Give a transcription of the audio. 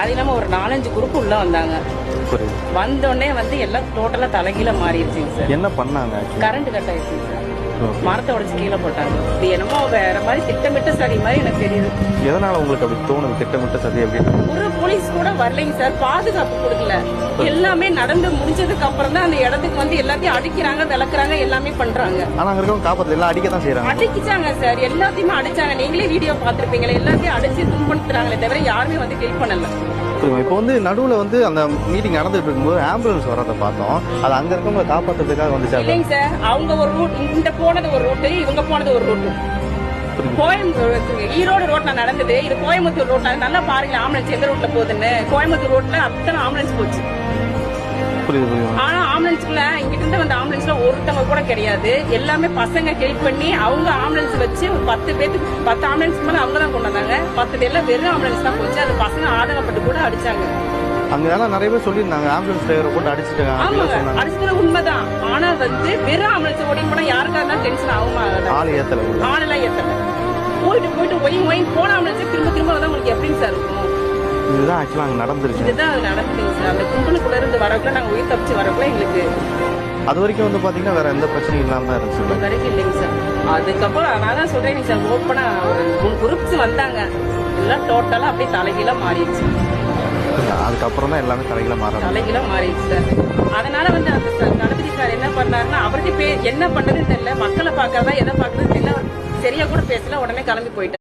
அது இல்லாம ஒரு நாலஞ்சு குரூப் உள்ள வந்தாங்க. வந்தோடனே வந்து எல்லாம் டோட்டலா தலைகீழ மாறிடுச்சுங்க சார். என்ன பண்ணாங்க? கரண்ட் கட் ஆயிடுச்சுங்க சார். மரத்தை உடைச்சு கீழே போட்டாங்க. இது என்னமோ வேற மாதிரி திட்டமிட்ட சரி மாதிரி எனக்கு தெரியுது. எதனால உங்களுக்கு அப்படி தோணுது திட்டமிட்ட சதி அப்படின்னு? ஒரு போலீஸ் கூட வரலைங்க சார். பாதுகாப்பு கொடுக்கல. எல்லாமே நடந்து முடிஞ்சதுக்கு அப்புறம் தான் அந்த இடத்துக்கு வந்து எல்லாத்தையும் அடிக்கிறாங்க விளக்குறாங்க எல்லாமே பண்றாங்க. ஆனா அங்க இருக்கவங்க காப்பாத்துல. எல்லாம் அடிக்க தான் செய்யறாங்க அடிச்சாங்க சார். எல்லாத்தையுமே அடிச்சாங்க. நீங்களே வீடியோ பார்த்திருப்பீங்களே. எல்லாத்தையும் அடிச்சு துன்படுத்துறாங்களே தவிர யாருமே வந்து ஹெல்ப் பண்ணல. இப்போ வந்து நடுவுல வந்து அந்த மீட்டிங் நடந்துட்டு இருக்கும்போது ஆம்புலன்ஸ் வரதை பார்த்தோம். அது அங்க இருக்கவங்க காப்பாத்துறதுக்காக வந்துச்சு. இல்லைங்க சார் அவங்க ஒரு ரூட் இந்த போனது ஒரு ரூட்டு இவங்க போனது ஒரு ரூட்டு கோயம்புத்தூர் ஈரோடு ரோட்ல நடந்தது. இது கோயம்புத்தூர் ரோட்ல நல்லா பாருங்க ஆம்புலன்ஸ் எந்த ரூட்ல போகுதுன்னு. கோயம்புத்தூர் ரோட்ல அத்தனை ஆம்புலன்ஸ் போச்சு. புரியுது புரியுது. ஆனா ஆம்புலன்ஸ்க்குள்ள இங்கிட்ட இருந்து வந்த ஆம்புலன்ஸ்ல ஒருத்தவங்க கூட கிடையாது. எல்லாமே பசங்க ஹெல்ப் பண்ணி அவங்க ஆம்புலன்ஸ் வச்சு ஒரு பத்து பேத்துக்கு பத்து ஆம்புலன்ஸ் மேல அவங்க தான் கொண்டு வந்தாங்க. பத்து பேர்ல வெறும் ஆம்புலன்ஸ் தான் போச்சு. அது பசங்க ஆதங்கப்பட்டு கூட அடிச்சாங்க. அங்க எல்லாம் நிறைய பேர் சொல்லியிருந்தாங்க. ஆம்புலன்ஸ் டிரைவரை போட்டு அடிச்சிட்டாங்க. அடிச்சது உண்மைதான். ஆனா வந்து வெறும் ஆம்புலன்ஸ் ஓடி போனா யாருக்கா இருந்தாலும் டென்ஷன் ஆகுமா? ஆள் ஏத்தல உள்ள. ஆளெல்லாம் ஏத்தல. போயிட்டு போயிட்டு ஒய் ஒயின் போன ஆம்புலன்ஸ் திரும்ப திரும்ப இதுதான் ஆக்சுவலா அங்க நடந்துருச்சு. இதுதான் அது நடக்குதுங்க சார் அந்த கும்பலுக்குள்ள இருந்து வரக்குள்ள நாங்க உயிர் தப்பிச்சு வரக்குள்ள எங்களுக்கு அது வரைக்கும் வந்து பாத்தீங்கன்னா வேற எந்த பிரச்சனையும் இல்லாம தான் இருந்துச்சு. இது வரைக்கும் இல்லைங்க சார். அதுக்கப்புறம் நான் தான் சொல்றேன் சார் ஓப்பனா ஒரு மூணு குரூப்ஸ் வந்தாங்க. எல்லாம் டோட்டலா அப்படியே தலைகீழா மாறிடுச்சு. அதுக்கப்புறம் தான் எல்லாமே தலைகளை மாறணும் தலைகீழா மாறிடுச்சு சார். அதனால வந்து அந்த தளபதி சார் என்ன பண்ணாருன்னா அவருக்கு பே என்ன பண்ணதுன்னு தெரியல. மக்களை பார்க்கறதா எதை பார்க்கறதுன்னு தெரியல. சரியா கூட பேசல. உடனே கிளம்பி போயிட்டார்.